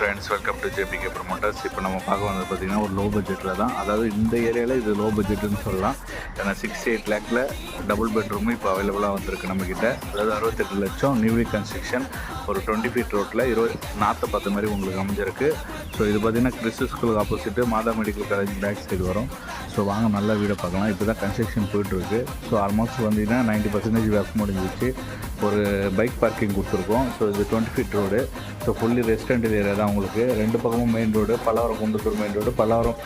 Friends welcome to JBK promoters இப்போ நம்ம பார்க்க வந்தது பார்த்திங்கன்னா ஒரு லோ பட்ஜெட்டில் தான். அதாவது இந்த ஏரியாவில் இது லோ பட்ஜெட்டுன்னு சொல்லலாம். ஏன்னா சிக்ஸ்டி எயிட் லேக்கில் டபுள் பெட்ரூமும் இப்போ அவைலபிளாக வந்திருக்கு நம்மக்கிட்ட அதாவது அறுபத்தெட்டு லட்சம் நியூவி கன்ஸ்ட்ரக்ஷன் ஒரு டுவெண்ட்டி ஃபீட் ரோட்டில் இருபது நாற்றை பார்த்த மாதிரி உங்களுக்கு அமைஞ்சிருக்கு. ஸோ இது பார்த்திங்கன்னா கிறிஸ்து ஸ்கூலுக்கு opposite Matha medical college back side வரும். ஸோ வாங்க நல்ல வீடை பார்க்கலாம். இப்போ தான் கன்ஸ்ட்ரக்ஷன் போயிட்டுருக்கு. ஸோ ஆல்மோஸ்ட் வந்தீங்கன்னா நைன்ட்டி பர்சன்டேஜ் ஒர்க் முடிஞ்சிச்சு ஒரு பைக் பார்க்கிங் கொடுத்துருக்கோம். ஸோ இது twenty feet road so fully restaurant area தான் உங்களுக்கு ரெண்டு பக்கமும் main road Pallavaram Kundrathur main road Pallavaram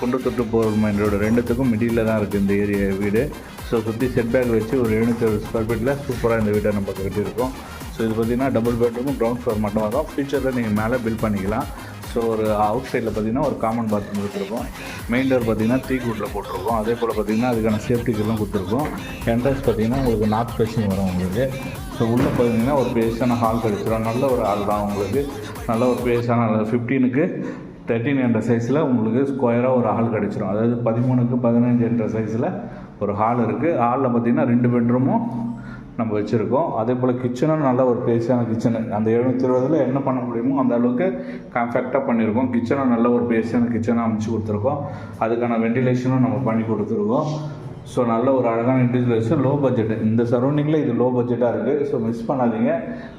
Kundrathur போகிற மெயின் ரோடு ரெண்டுத்துக்கும் மிடியில் தான் இருக்குது இந்த ஏரியா வீடு. ஸோ சுற்றி செட் பேக் வச்சு ஒரு எழுநூற்றி அறுபது ஸ்கொயர் ஃபீட்டில் சூப்பராக இந்த வீட்டை நம்ம கட்டியிருக்கோம். ஸோ இது பார்த்திங்கன்னா டபுள் பெட்ரூமும் கிரவுண்ட் ஃப்ளோர் மட்டும் வரும் ஃபியூச்சரில் நீங்கள் மேலே பில் பண்ணிக்கலாம். ஸோ ஒரு அவுட் சைடில் பார்த்தீங்கன்னா ஒரு காமன் பாத்ரூம் கொடுத்துருக்கோம் மெயின் டோர் பார்த்தீங்கன்னா த்ரீ கூட்டில் போட்டிருக்கோம். அதே போல் பார்த்தீங்கன்னா அதுக்கான சேஃப்டிக்கெல்லாம் கொடுத்துருக்கோம். என்ட்ரன்ஸ் பார்த்தீங்கன்னா உங்களுக்கு நார்த் ஃபேஸிங் வரும் உங்களுக்கு. ஸோ உள்ளே பார்த்தீங்கன்னா ஒரு பேஸான ஹால் கிடச்சிடும் நல்ல ஒரு ஹால் தான் உங்களுக்கு. நல்ல ஒரு பேஸான ஃபிஃப்டீனுக்கு தேர்ட்டின் என்ற சைஸில் உங்களுக்கு ஸ்கொயராக ஒரு ஹால் கிடச்சிரும் அதாவது பதிமூணுக்கு பதினஞ்சு என்ற சைஸில் ஒரு ஹால் இருக்குது ஹாலில் பார்த்தீங்கன்னா ரெண்டு பெட்ரூமும் நம்ம வச்சுருக்கோம். அதே போல் கிச்சனும் நல்ல ஒரு பேஸான கிச்சனு அந்த எழுநூற்றி இருபதில் என்ன பண்ண முடியுமோ அந்த அளவுக்கு காம்பேக்டாக பண்ணியிருக்கோம். கிச்சனும் நல்ல ஒரு பேஸான கிச்சனாக அமைச்சு கொடுத்துருக்கோம். அதுக்கான வெண்டிலேஷனும் நம்ம பண்ணி கொடுத்துருக்கோம். ஸோ நல்ல ஒரு அழகான இண்டிவிஜுவலேஷன் லோ பட்ஜெட் இந்த சரௌண்டிங்கில் இது லோ பட்ஜெட்டாக இருக்குது ஸோ மிஸ் பண்ணாதீங்க.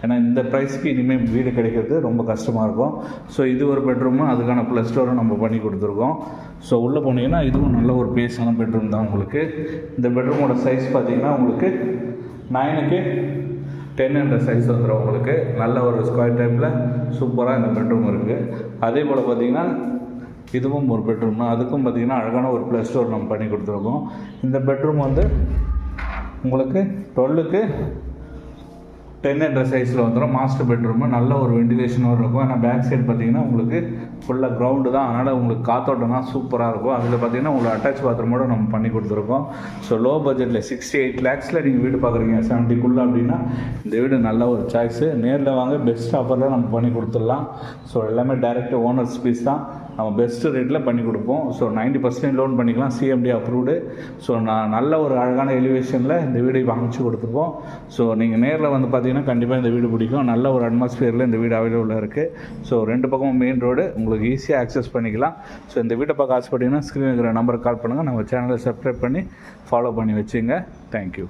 ஏன்னா இந்த ப்ரைஸ்க்கு இனிமேல் வீடு கிடைக்கிறது ரொம்ப கஷ்டமாக இருக்கும். ஸோ இது ஒரு பெட்ரூமு அதுக்கான ப்ளஸ் ஸ்டோரும் நம்ம பண்ணி கொடுத்துருக்கோம். ஸோ உள்ளே போனீங்கன்னா இதுவும் நல்ல ஒரு பேஸான பெட்ரூம் தான் உங்களுக்கு. இந்த பெட்ரூமோட சைஸ் பார்த்தீங்கன்னா உங்களுக்கு நைனுக்கு டென் ஹண்ட்ரட் சைஸ் வந்துடும் உங்களுக்கு. நல்ல ஒரு ஸ்கொயர் டைப்பில் சூப்பராக இந்த பெட்ரூம் இருக்குது அதே போல் பார்த்தீங்கன்னா இதுவும் ஒரு பெட்ரூம் தான் அதுக்கும் பார்த்தீங்கன்னா அழகான ஒரு ப்ளஸ் ஸ்டோர் நம்ம பண்ணி கொடுத்துருக்கோம். இந்த பெட்ரூம் வந்து உங்களுக்கு டுவெல்லுக்கு டென் என்ற சைஸில் வந்துடும் மாஸ்டர் பெட்ரூமு நல்ல ஒரு வெண்டிலேஷனும் இருக்கும். ஏன்னா பேக் சைடு பார்த்தீங்கன்னா உங்களுக்கு ஃபுல்லாக கிரவுண்டு தான். அதனால் உங்களுக்கு காத்தோட்டம்னா சூப்பராக இருக்கும். அதில் பார்த்தீங்கன்னா உங்களுக்கு அட்டாச் பாத்ரூமோட நம்ம பண்ணி கொடுத்துருக்கோம். ஸோ லோ பட்ஜெட்டில் சிக்ஸ்டி எயிட் லேக்ஸில் நீங்கள் வீடு பார்க்குறீங்க. செவன்ட்டிக்குள்ளே அப்படின்னா இந்த வீடு நல்ல ஒரு சாய்ஸு நேரில் வாங்க பெஸ்ட் ஆஃபரில் நம்ம பண்ணி கொடுத்துடலாம். ஸோ எல்லாமே டேரெக்டாக ஓனர்ஸ் பீஸ் தான். நம்ம பெஸ்ட்டு ரேட்டில் பண்ணி கொடுப்போம். ஸோ நைன்ட்டி பர்சன்டேஜ் லோன் பண்ணிக்கலாம். சிஎம்டி அப்ரூவ்டு ஸோ நான் நல்ல ஒரு அழகான எலிவேஷனில் இந்த வீடு இப்போ அமைச்சு கொடுத்துருப்போம். ஸோ நீங்கள் நேரில் வந்து பார்த்தீங்கன்னா கண்டிப்பாக இந்த வீடு பிடிக்கும். நல்ல ஒரு அட்மாஸ்பியரில் இந்த வீடு அவைலபிளாக இருக்குது ஸோ ரெண்டு பக்கமும் மெயின் ரோடு உங்களுக்கு ஈஸியாக ஆக்சஸ் பண்ணிக்கலாம். ஸோ இந்த வீட்டை பார்க்க ஆசைப்பட்டீங்கன்னா ஸ்க்ரீன் இருக்கிற நம்பருக்கு கால் பண்ணுங்கள் நம்ம சேனலை சப்ஸ்கிரைப் பண்ணி ஃபாலோ பண்ணி வச்சுங்க. தேங்க்யூ